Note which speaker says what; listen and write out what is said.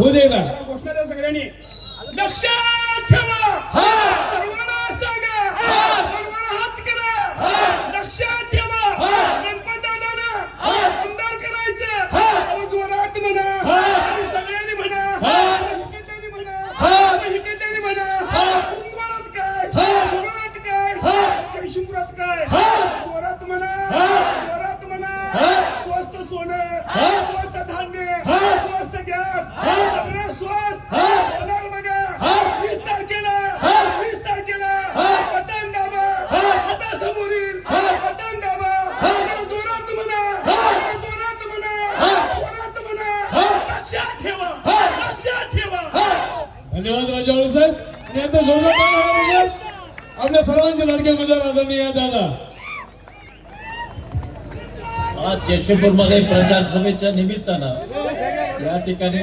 Speaker 1: होऊ दे ना
Speaker 2: घोषणा द्या सगळ्यांनी लक्षात ठेवा. सर्वांना सांगा. सर्वांना हात करा. लक्षात ठेवा. गणपत दादांना आमदार करायचं. अहो, जोरात म्हणा. आणि सगळ्यांनी म्हणा. म्हणा. काय? काय? काय? जोरात म्हणा. जोरात म्हणा. स्वस्त सोनं स्वस्त धान्य स्वस्त गॅस सगळं स्वस्त होणार बघा वीस तारखेला वीस तारखेला बटन दाबा आता समोरील बटन दाबा जरा जोरात म्हणा जरा जोरात म्हणा जोरात म्हणा लक्षात ठेवा लक्षात ठेवा
Speaker 1: धन्यवाद राजावळे साहेब. आणि आता जोरदार आपल्या सर्वांचे लाडके मजा आदरणीय दादा.
Speaker 3: आज जयशपूरमध्ये प्रचार सभेच्या निमित्तानं या ठिकाणी